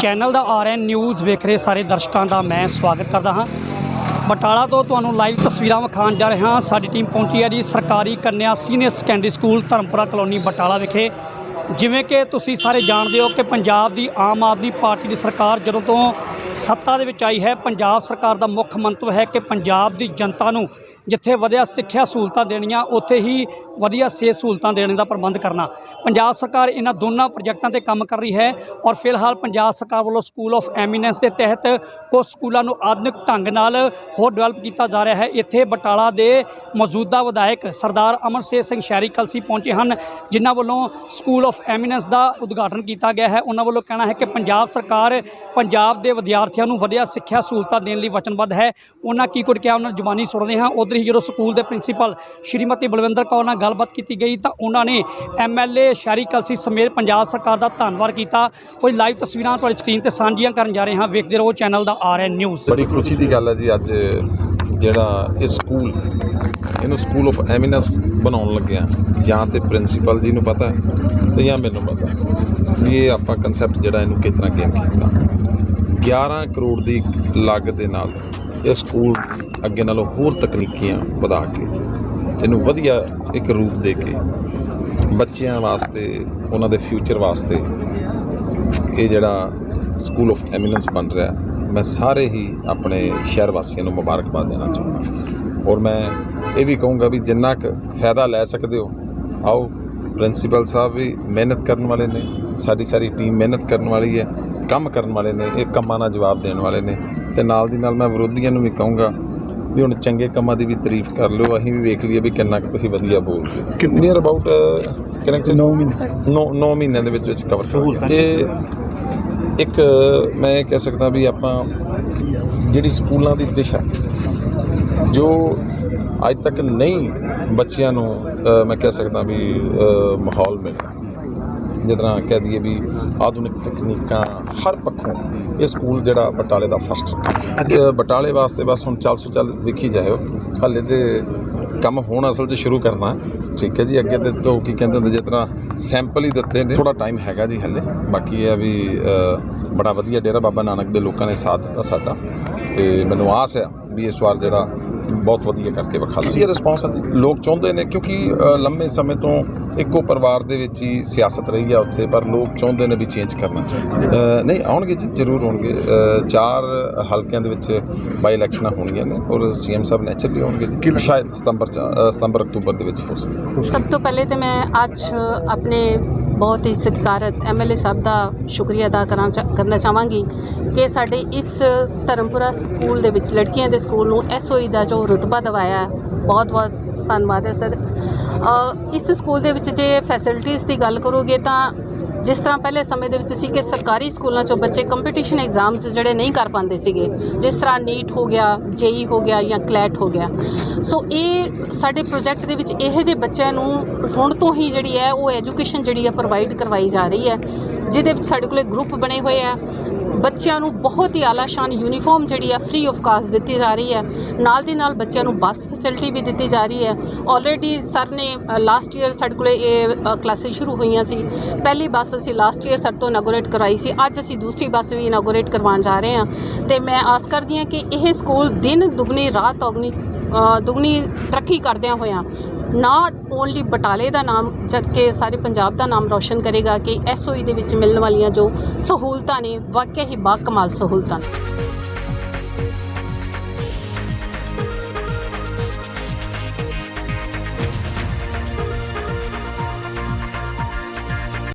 Channel ਦਾ RN news ਵੇਖ ਰਹੇ ਸਾਰੇ ਦਰਸ਼ਕਾਂ ਦਾ ਮੈਂ ਸਵਾਗਤ ਕਰਦਾ ਹਾਂ। ਬਟਾਲਾ ਤੋਂ ਤੁਹਾਨੂੰ ਲਾਈਵ ਤਸਵੀਰਾਂ ਵਿਖਾਉਣ ਜਾ ਰਿਹਾ ਹਾਂ। ਸਾਡੀ ਟੀਮ ਪਹੁੰਚੀ ਹੈ ਜੀ ਸਰਕਾਰੀ ਕੰਨਿਆ senior secondary school Dharampura colony Batala ਵਿਖੇ। ਜਿਵੇਂ ਕਿ ਤੁਸੀਂ ਸਾਰੇ ਜਾਣਦੇ ਹੋ ਕਿ ਪੰਜਾਬ ਦੀ ਆਮ ਆਦਮੀ ਪਾਰਟੀ ਦੀ ਸਰਕਾਰ ਜਦੋਂ ਤੋਂ ਸੱਤਾ ਦੇ ਵਿੱਚ ਆਈ ਹੈ, ਪੰਜਾਬ ਸਰਕਾਰ ਦਾ ਮੁੱਖ ਮੰਤਵ ਹੈ ਕਿ ਪੰਜਾਬ ਦੀ ਜਨਤਾ ਨੂੰ ਜਿੱਥੇ ਵਧੀਆ ਸਿੱਖਿਆ ਸਹੂਲਤਾਂ ਦੇਣੀਆਂ, ਉੱਥੇ ਹੀ ਵਧੀਆ ਸਿਹਤ ਸਹੂਲਤਾਂ ਦੇਣ ਦਾ ਪ੍ਰਬੰਧ ਕਰਨਾ। ਪੰਜਾਬ ਸਰਕਾਰ ਇਹਨਾਂ ਦੋਨਾਂ ਪ੍ਰੋਜੈਕਟਾਂ ਤੇ ਕੰਮ ਕਰ ਰਹੀ ਹੈ ਔਰ ਫਿਲਹਾਲ ਪੰਜਾਬ ਸਰਕਾਰ ਵੱਲੋਂ ਸਕੂਲ ਆਫ ਐਮੀਨੈਂਸ ਦੇ ਤਹਿਤ ਕੁਝ ਸਕੂਲਾਂ ਨੂੰ ਆਧੁਨਿਕ ਢੰਗ ਨਾਲ ਹੋਰ ਡਿਵੈਲਪ ਕੀਤਾ ਜਾ ਰਿਹਾ ਹੈ। ਇੱਥੇ ਬਟਾਲਾ ਦੇ ਮੌਜੂਦਾ ਵਿਧਾਇਕ ਸਰਦਾਰ ਅਮਰਸੇਰ ਸਿੰਘ ਸ਼ਹਿਰੀ ਕਲਸੀ ਪਹੁੰਚੇ ਹਨ, ਜਿਨ੍ਹਾਂ ਵੱਲੋਂ ਸਕੂਲ ਆਫ ਐਮੀਨੈਂਸ ਦਾ ਉਦਘਾਟਨ ਕੀਤਾ ਗਿਆ ਹੈ। ਉਹਨਾਂ ਵੱਲੋਂ ਕਹਿਣਾ ਹੈ ਕਿ ਪੰਜਾਬ ਸਰਕਾਰ ਪੰਜਾਬ ਦੇ ਵਿਦਿਆਰਥੀਆਂ ਨੂੰ ਵਧੀਆ ਸਿੱਖਿਆ ਸਹੂਲਤਾਂ ਦੇਣ ਲਈ ਵਚਨਬੱਧ ਹੈ। ਉਹਨਾਂ ਕੀ ਕੁਝ ਕਿਹਾ ਉਹਨਾਂ ਨੂੰ ਜ਼ੁਬਾਨੀ ਸੁਣਦੇ ਹਾਂ ਉਧਰ ਹੀ ਜਦੋਂ ਸਕੂਲ ਦੇ ਪ੍ਰਿੰਸੀਪਲ ਸ਼੍ਰੀਮਤੀ ਬਲਵਿੰਦਰ ਕੌਰ ਨਾਲ ਗੱਲਬਾਤ ਕੀਤੀ ਗਈ ਤਾਂ ਉਹਨਾਂ ਨੇ ਐਮਐਲਏ ਸ਼ਹਿਰੀ ਕਲਸੀ ਸਮੇਤ ਪੰਜਾਬ ਸਰਕਾਰ ਦਾ ਧੰਨਵਾਦ ਕੀਤਾ। ਕੋਈ ਲਾਈਵ ਤਸਵੀਰਾਂ ਤੁਹਾਡੀ ਸਕਰੀਨ ਤੇ ਸਾਂਝੀਆਂ ਕਰਨ ਜਾ ਰਹੇ ਹਾਂ। ਵੇਖਦੇ ਰਹੋ ਚੈਨਲ ਦਾ ਆਰਐਨ ਨਿਊਜ਼। ਬੜੀ ਖੁਸ਼ੀ ਦੀ ਗੱਲ ਹੈ ਜੀ ਅੱਜ ਜਿਹੜਾ ਇਹ ਸਕੂਲ, ਇਹਨੂੰ ਸਕੂਲ ਆਫ ਐਮੀਨੈਂਸ ਬਣਾਉਣ ਲੱਗਿਆ ਜਾਂ ਤੇ ਪ੍ਰਿੰਸੀਪਲ ਜੀ ਨੂੰ ਪਤਾ ਹੈ ਤੇ ਜਾਂ ਮੈਨੂੰ ਪਤਾ ਵੀ ਇਹ ਆਪਾਂ ਕਨਸੈਪਟ ਜਿਹੜਾ ਇਹਨੂੰ ਕਿਸ ਤਰ੍ਹਾਂ ਗੇਨ ਕੀਤਾ। 11 ਕਰੋੜ ਦੀ ਲਾਗਤ ਦੇ ਨਾਲ ਇਹ ਸਕੂਲ ਅੱਗੇ ਨਾਲੋਂ ਹੋਰ ਤਕਨੀਕੀਆਂ ਵਧਾ ਕੇ ਇਹਨੂੰ ਵਧੀਆ ਇੱਕ ਰੂਪ ਦੇ ਕੇ ਬੱਚਿਆਂ ਵਾਸਤੇ, ਉਹਨਾਂ ਦੇ ਫਿਊਚਰ ਵਾਸਤੇ ਇਹ ਜਿਹੜਾ ਸਕੂਲ ਆਫ ਐਮੀਨੈਂਸ ਬਣ ਰਿਹਾ ਮੈਂ ਸਾਰੇ ਹੀ ਆਪਣੇ ਸ਼ਹਿਰ ਵਾਸੀਆਂ ਨੂੰ ਮੁਬਾਰਕਬਾਦ ਦੇਣਾ ਚਾਹੁੰਦਾ ਔਰ ਮੈਂ ਇਹ ਵੀ ਕਹੂੰਗਾ ਵੀ ਜਿੰਨਾ ਕੁ ਫਾਇਦਾ ਲੈ ਸਕਦੇ ਹੋ, ਆਓ ਪ੍ਰਿੰਸੀਪਲ ਸਾਹਿਬ ਵੀ ਮਿਹਨਤ ਕਰਨ ਵਾਲੇ ਨੇ ਸਾਡੀ ਸਾਰੀ ਟੀਮ ਮਿਹਨਤ ਕਰਨ ਵਾਲੀ ਹੈ ਕੰਮ ਕਰਨ ਵਾਲੇ ਨੇ ਇਹ ਕੰਮਾਂ ਦਾ ਜਵਾਬ ਦੇਣ ਵਾਲੇ ਨੇ ਤੇ ਨਾਲ ਦੀ ਨਾਲ ਮੈਂ ਵਿਰੋਧੀਆਂ ਨੂੰ ਵੀ ਕਹੂੰਗਾ ਵੀ ਹੁਣ ਚੰਗੇ ਕੰਮਾਂ ਦੀ ਵੀ ਤਾਰੀਫ ਕਰ ਲਿਓ ਅਸੀਂ ਵੀ ਵੇਖ ਲਈਏ ਵੀ ਕਿੰਨਾ ਕੁ ਤੁਸੀਂ ਵਧੀਆ ਬੋਲ ਰਹੇ ਹੋ। ਨੀਅਰ ਅਬਾਊਟ ਕਿੰਨਾ 9 ਮਹੀਨੇ। 9 9 ਮਹੀਨਿਆਂ ਦੇ ਵਿੱਚ ਵਿੱਚ ਕਵਰ ਕਰ ਇਹ ਇੱਕ ਮੈਂ ਇਹ ਕਹਿ ਸਕਦਾ ਵੀ ਆਪਾਂ ਜਿਹੜੀ ਸਕੂਲਾਂ ਦੀ ਦਿਸ਼ਾ ਜੋ ਅੱਜ ਤੱਕ ਨਹੀਂ ਬੱਚਿਆਂ ਨੂੰ ਮੈਂ ਕਹਿ ਸਕਦਾ ਵੀ ਮਾਹੌਲ ਜਿਸ ਤਰ੍ਹਾਂ ਕਹਿ ਦਈਏ ਵੀ ਆਧੁਨਿਕ ਤਕਨੀਕਾਂ ਹਰ ਪੱਖੋਂ ਇਹ ਸਕੂਲ ਜਿਹੜਾ ਬਟਾਲੇ ਦਾ ਫਸਟ ਬਟਾਲੇ ਵਾਸਤੇ ਬਸ ਹੁਣ ਚੱਲ ਸੋ ਚੱਲ ਵੇਖੀ ਜਾਇਓ। ਹਾਲੇ ਤੇ ਕੰਮ ਹੁਣ ਅਸਲ 'ਚ ਸ਼ੁਰੂ ਕਰਨਾ। ਠੀਕ ਹੈ ਜੀ ਅੱਗੇ ਤੇ ਤੋਂ ਕੀ ਕਹਿੰਦੇ ਹੁੰਦੇ ਜਿਸ ਤਰ੍ਹਾਂ ਸੈਂਪਲ ਹੀ ਦਿੱਤੇ ਨੇ। ਥੋੜਾ ਟਾਈਮ ਹੈਗਾ ਜੀ ਹਲੇ। ਬਾਕੀ ਇਹ ਆ ਵੀ ਬੜਾ ਵਧੀਆ ਡੇਰਾ ਬਾਬਾ ਨਾਨਕ ਦੇ ਲੋਕਾਂ ਨੇ ਸਾਥ ਦਿੱਤਾ ਸਾਡਾ। ਤੇ ਮੈਨੂੰ ਆਸ ਆ ਵੀ ਇਸ ਵਾਰ ਜਿਹੜਾ ਬਹੁਤ ਵਧੀਆ ਕਰਕੇ ਵਿਖਾ ਲਾਂਗੇ ਇਹ ਰਿਸਪੌਂਸ ਲੋਕ ਚਾਹੁੰਦੇ ਨੇ ਕਿਉਂਕਿ ਲੰਮੇ ਸਮੇਂ ਤੋਂ ਇੱਕੋ ਪਰਿਵਾਰ ਦੇ ਵਿੱਚ ਹੀ ਸਿਆਸਤ ਰਹੀ ਆ ਉੱਥੇ ਪਰ ਲੋਕ ਚਾਹੁੰਦੇ ਨੇ ਵੀ ਚੇਂਜ ਕਰਨਾ। ਚਾਹੀਦਾ ਨਹੀਂ ਆਉਣਗੇ ਜੀ ਜ਼ਰੂਰ ਆਉਣਗੇ। ਚਾਰ ਹਲਕਿਆਂ ਦੇ ਵਿੱਚ ਬਾਈ ਇਲੈਕਸ਼ਨਾਂ ਹੋਣੀਆਂ ਨੇ ਔਰ ਸੀਐਮ ਸਾਹਿਬ ਨੈਚੁਰਲੀ ਆਉਣਗੇ ਜੀ। ਸ਼ਾਇਦ ਸਤੰਬਰ ਸਤੰਬਰ ਅਕਤੂਬਰ ਦੇ ਵਿੱਚ ਹੋ ਸਕਦਾ। ਸਭ ਤੋਂ ਪਹਿਲੇ ਤੇ ਮੈਂ ਅੱਜ ਆਪਣੇ ਬਹੁਤ ਹੀ ਸਤਿਕਾਰਤ ਐਮਐਲਏ ਸਾਹਿਬ ਦਾ ਸ਼ੁਕਰੀਆ ਅਦਾ ਕਰਨਾ ਚਾ- ਕਰਨਾ ਚਾਹਾਂਗੀ ਕਿ ਸਾਡੇ ਇਸ ਧਰਮਪੁਰਾ ਸਕੂਲ ਦੇ ਵਿੱਚ ਲੜਕੀਆਂ ਦੇ ਸਕੂਲ ਨੂੰ ਐਸਓਈ ਦਾ ਜੋ ਰੁਤਬਾ ਦਵਾਇਆ ਬਹੁਤ ਬਹੁਤ ਧੰਨਵਾਦ ਹੈ ਸਰ। ਇਸ ਸਕੂਲ ਦੇ ਵਿੱਚ ਜੇ ਫੈਸਿਲਿਟੀਜ਼ ਦੀ ਗੱਲ ਕਰੋਗੇ ਤਾਂ ਜਿਸ ਤਰ੍ਹਾਂ ਪਹਿਲੇ ਸਮੇਂ ਦੇ ਵਿੱਚ ਸੀ ਕਿ ਸਰਕਾਰੀ ਸਕੂਲਾਂ 'ਚੋਂ ਬੱਚੇ ਕੰਪੀਟੀਸ਼ਨ ਐਗਜ਼ਾਮਸ ਜਿਹੜੇ ਨਹੀਂ ਕਰ ਪਾਉਂਦੇ ਸੀਗੇ, ਜਿਸ ਤਰ੍ਹਾਂ ਨੀਟ ਹੋ ਗਿਆ ਜੇਈ ਹੋ ਗਿਆ ਜਾਂ ਕਲੈਟ ਹੋ ਗਿਆ। ਸੋ ਇਹ ਸਾਡੇ ਪ੍ਰੋਜੈਕਟ ਦੇ ਵਿੱਚ ਇਹੋ ਜਿਹੇ ਬੱਚਿਆਂ ਨੂੰ ਹੁਣ ਤੋਂ ਹੀ ਜਿਹੜੀ ਹੈ ਉਹ ਐਜੂਕੇਸ਼ਨ ਜਿਹੜੀ ਹੈ ਪ੍ਰੋਵਾਈਡ ਕਰਵਾਈ ਜਾ ਰਹੀ ਹੈ, ਜਿਹਦੇ ਵਿੱਚ ਸਾਡੇ ਕੋਲੇ ਗਰੁੱਪ ਬਣੇ ਹੋਏ ਆ। ਬੱਚਿਆਂ ਨੂੰ ਬਹੁਤ ਹੀ ਆਲਾਸ਼ਾਨ ਯੂਨੀਫਾਰਮ ਜਿਹੜੀ ਹੈ ਫ੍ਰੀ ਆਫ ਕਾਸਟ ਦਿੱਤੀ ਜਾ ਰਹੀ ਹੈ। ਨਾਲ ਦੀ ਨਾਲ ਬੱਚਿਆਂ ਨੂੰ ਬੱਸ ਫੈਸਿਲਿਟੀ ਵੀ ਦਿੱਤੀ ਜਾ ਰਹੀ ਹੈ। ਆਲਰੇਡੀ ਸਰ ਨੇ ਲਾਸਟ ਈਅਰ ਸਾਡੇ ਕੋਲੇ ਇਹ ਕਲਾਸਿਸ ਸ਼ੁਰੂ ਹੋਈਆਂ ਸੀ। ਪਹਿਲੀ ਬੱਸ ਅਸੀਂ ਲਾਸਟ ਈਅਰ ਸਰ ਤੋਂ ਇਨਾਗੋਰੇਟ ਕਰਾਈ ਸੀ। ਅੱਜ ਅਸੀਂ ਦੂਸਰੀ ਬੱਸ ਵੀ ਇਨਾਗੋਰੇਟ ਕਰਵਾਉਣ ਜਾ ਰਹੇ ਹਾਂ। ਤੇ ਮੈਂ ਆਸ ਕਰਦੀ ਹਾਂ ਕਿ ਇਹ ਸਕੂਲ ਦਿਨ ਦੁਗਣੀ ਰਾਤ ਚੌਗਣੀ ਅ, ਦੁਗਣੀ ਤਰੱਕੀ ਕਰਦਿਆਂ ਹੋਇਆਂ ਨਾਟ ਓਨਲੀ ਬਟਾਲੇ ਦਾ ਨਾਮ, ਜਦਕਿ ਸਾਰੇ ਪੰਜਾਬ ਦਾ ਨਾਮ ਰੌਸ਼ਨ ਕਰੇਗਾ ਕਿ ਐਸਓਈ ਦੇ ਵਿੱਚ ਮਿਲਣ ਵਾਲੀਆਂ ਜੋ ਸਹੂਲਤਾਂ ਨੇ, ਵਾਕਿਆ ਹੀ ਬਾ ਕਮਾਲ ਸਹੂਲਤਾਂ ਨੇ।